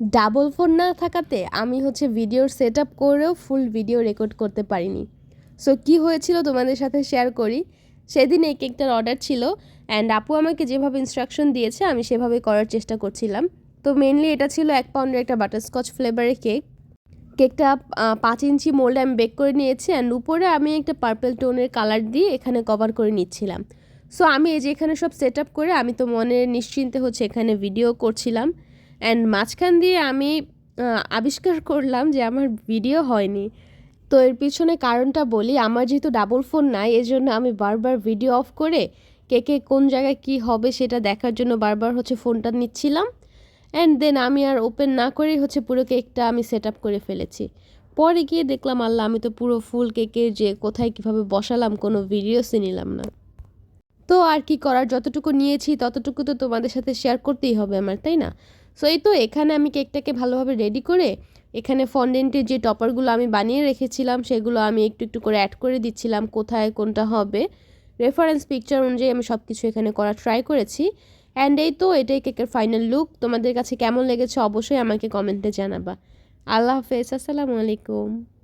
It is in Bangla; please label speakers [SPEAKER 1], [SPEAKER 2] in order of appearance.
[SPEAKER 1] ডাবল ফোন না থাকাতে আমি হচ্ছে ভিডিওর সেট আপ করেও ফুল ভিডিও রেকর্ড করতে পারিনি। সো কি হয়েছিল তোমাদের সাথে শেয়ার করি? সেদিন এই কেকটার অর্ডার ছিল অ্যান্ড আপু আমাকে যেভাবে ইনস্ট্রাকশন দিয়েছে, আমি সেভাবে করার চেষ্টা করছিলাম। তো মেনলি এটা ছিল এক পাউন্ডের একটা বাটারস্কচ ফ্লেভারের কেক কেকটা পাঁচ ইঞ্চি মোল্ডে আমি বেক করে নিয়েছি অ্যান্ড উপরে আমি একটা পার্পল টোনের কালার দিয়ে এখানে কভার করে নিচ্ছিলাম। সো আমি এই যে এখানে সব সেট আপ করে, আমি তো মনে নিশ্চিন্তে হচ্ছে এখানে ভিডিও করছিলাম। অ্যান্ড মাঝখান দিয়ে আমি আবিষ্কার করলাম যে আমার ভিডিও হয়নি। তো এর পিছনে কারণটা বলি, আমার যেহেতু ডাবল ফোন নাই, এজন্য আমি বারবার ভিডিও অফ করে কেকে কোন জায়গায় কি হবে সেটা দেখার জন্য বারবার হচ্ছে ফোনটা নিচ্ছিলাম। অ্যান্ড দেন আমি আর ওপেন না করেই হচ্ছে পুরো কেকটা আমি সেট আপ করে ফেলেছি। পরে গিয়ে দেখলাম, আল্লাহ, আমি তো পুরো ফুল কেকের যে কোথায় কীভাবে বসালাম, কোনো ভিডিওসই নিলাম না। তো আর কি করার, যতটুকু নিয়েছি, ততটুকু তো তোমাদের সাথে শেয়ার করতেই হবে আমার, তাই না? সো এই তো এখানে আমি কেকটাকে ভালোভাবে রেডি করে এখানে ফন্ডেন্টের যে টপারগুলো আমি বানিয়ে রেখেছিলাম, সেগুলো আমি একটু একটু করে অ্যাড করে দিচ্ছিলাম, কোথায় কোনটা হবে। রেফারেন্স পিকচার অনুযায়ী আমি সব কিছু এখানে করা ট্রাই করেছি। অ্যান্ড এই তো এটাই কেকের ফাইনাল লুক তোমাদের কাছে কেমন লেগেছে অবশ্যই আমাকে কমেন্টে জানাবা। আল্লাহ হাফেজ, আসসালামু আলাইকুম।